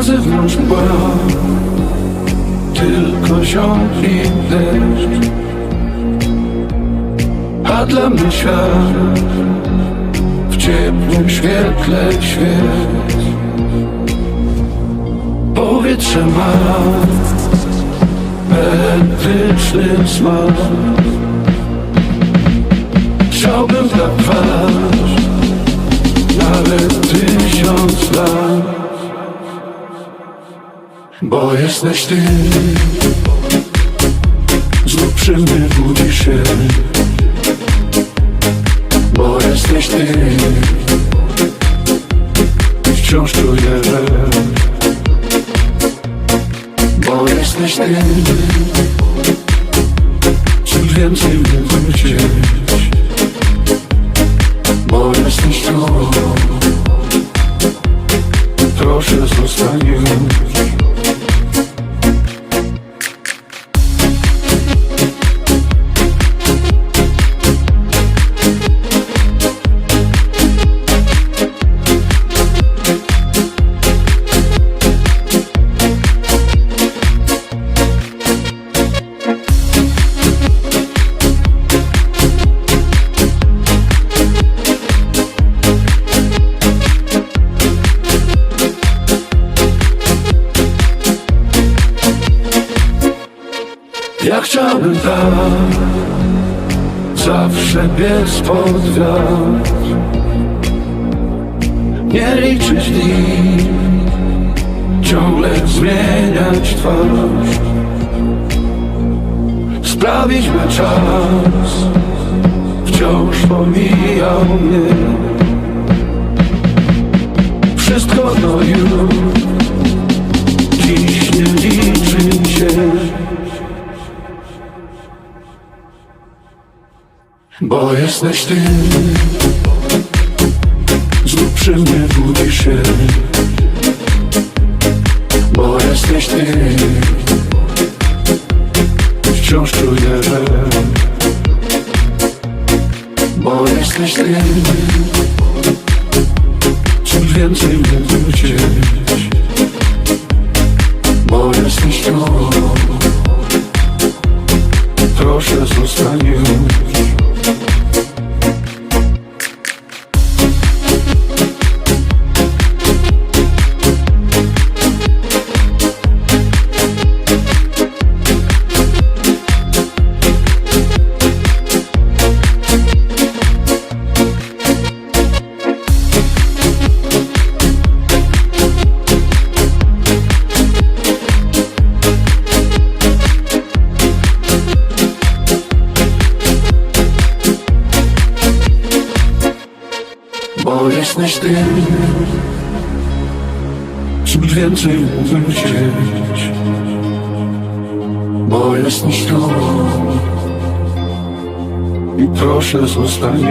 Na zewnątrz mgła Tylko i deszcz. A dla mnie świat W ciepłym świetle świec. Powietrze ma Elektryczny smak. Chciałbym tak trwać Nawet tysiąc lat Bo jesteś ty. Znów przy mnie budzisz się. Bo jesteś ty. Wciąż czuję Bo jesteś ty. Czym więcej mógłbym chcieć Ja chciałbym tak Zawsze biec pod wiatr. Nie liczyć dni Ciągle zmieniać twarz. Sprawić by czas Wciąż pomijał mnie. Wszystko to już Bo jesteś ty. Znów przy mnie budzisz się. Bo jesteś ty. Wciąż czuję Bo jesteś ty. Czym więcej mógłbym chcieć Bo jesteś tu. Proszę zostań już Bo jesteś ty. Czym więcej mógłbym chcieć Bo jesteś tu I proszę zostań